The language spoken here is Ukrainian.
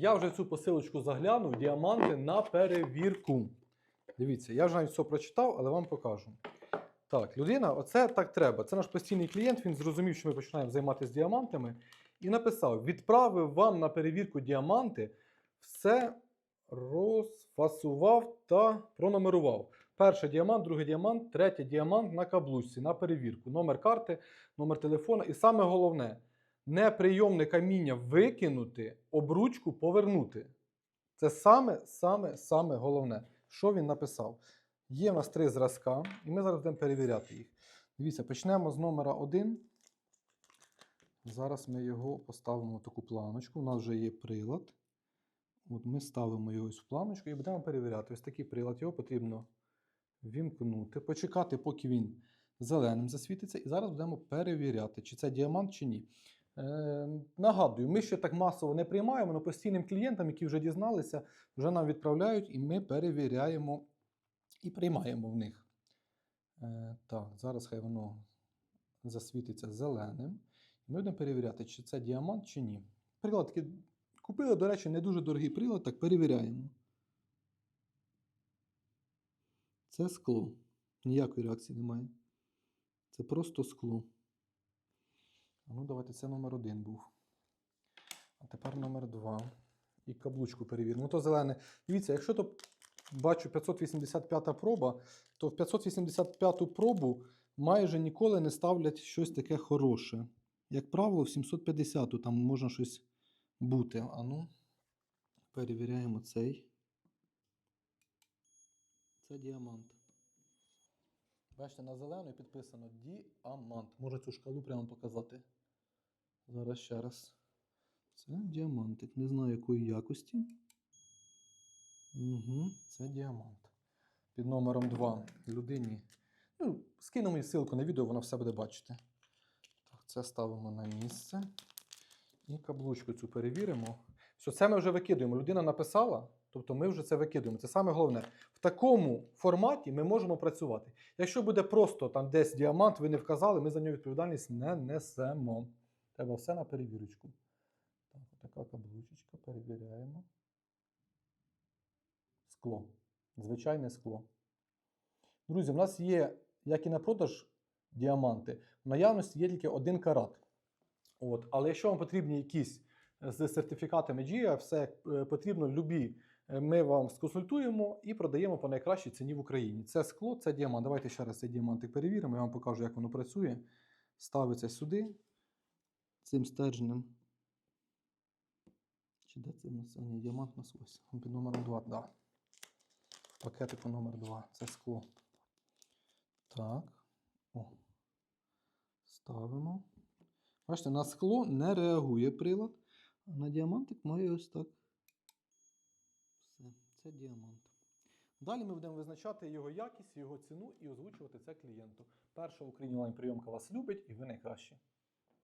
Я вже цю посилочку заглянув, діаманти на перевірку. Дивіться, я вже навіть все прочитав, але вам покажу. Так, людина, оце так треба. Це наш постійний клієнт. Він зрозумів, що ми починаємо займатися діамантами, і написав: відправив вам на перевірку діаманти, все розфасував та пронумерував. Перший діамант, другий діамант, третій діамант на каблучці, на перевірку. Номер карти, номер телефона. І саме головне, неприйомне каміння викинути, обручку повернути. Це саме, саме, саме головне, що він написав. Є в нас три зразка, і ми зараз будемо перевіряти їх. Дивіться, почнемо з номера 1. Зараз ми його поставимо в таку планочку. У нас вже є прилад. От ми ставимо його ось в планочку і будемо перевіряти. Ось такий прилад. Його потрібно вімкнути, почекати, поки він зеленим засвітиться. І зараз будемо перевіряти, чи це діамант, чи ні. Е, нагадую, ми ще так масово не приймаємо, але постійним клієнтам, які вже дізналися, вже нам відправляють, і ми перевіряємо і приймаємо в них. Е, так, зараз хай воно засвітиться зеленим. Ми будемо перевіряти, чи це діамант, чи ні. Прилад такий купили, до речі, не дуже дорогий прилад, так перевіряємо. Це скло. Ніякої реакції немає. Це просто скло. Ну, давайте, це номер один був. А тепер номер два. І каблучку перевіримо. Ну, то зелене. Дивіться, якщо то бачу 585 проба, то в 585 пробу майже ніколи не ставлять щось таке хороше. Як правило, в 750 там можна щось бути. А ну, перевіряємо цей. Це діамант. Бачите, на зелену підписано діамант. Можу цю шкалу прямо показати. Зараз ще раз. Це діамантик. Не знаю якої якості. Угу, це діамант. Під номером 2 людині. Ну, скинемо їй ссылку на відео, вона все буде бачити. Так, це ставимо на місце. І каблучку цю перевіримо. Все, це ми вже викидуємо. Людина написала, тобто ми вже це викидуємо. Це саме головне. В такому форматі ми можемо працювати. Якщо буде просто там десь діамант, ви не вказали, ми за нього відповідальність не несемо. Треба все на перевірочку. Так, така каблучечка, перевіряємо. Скло. Звичайне скло. Друзі, в нас є, як і на продаж, діаманти. В наявності є тільки один карат. От. Але якщо вам потрібні якісь е, з сертифікатами GIA, все е, потрібно, любі, е, ми вам сконсультуємо і продаємо по найкращій ціні в Україні. Це скло, це діамант. Давайте ще раз цей діамантик перевіримо, я вам покажу, як воно працює. Ставиться сюди цим стержнем. Чи де це в нас? А, ні, діамант у нас ось. Під номером 2, так. Да. Пакетику номер 2. Це скло. Так. О. Ставимо. Бачите, на скло не реагує прилад, а на діамантик має ось так. Все, це діамант. Далі ми будемо визначати його якість, його ціну і озвучувати це клієнту. Перша в Україні онлайн-прийомка вас любить і ви найкращі.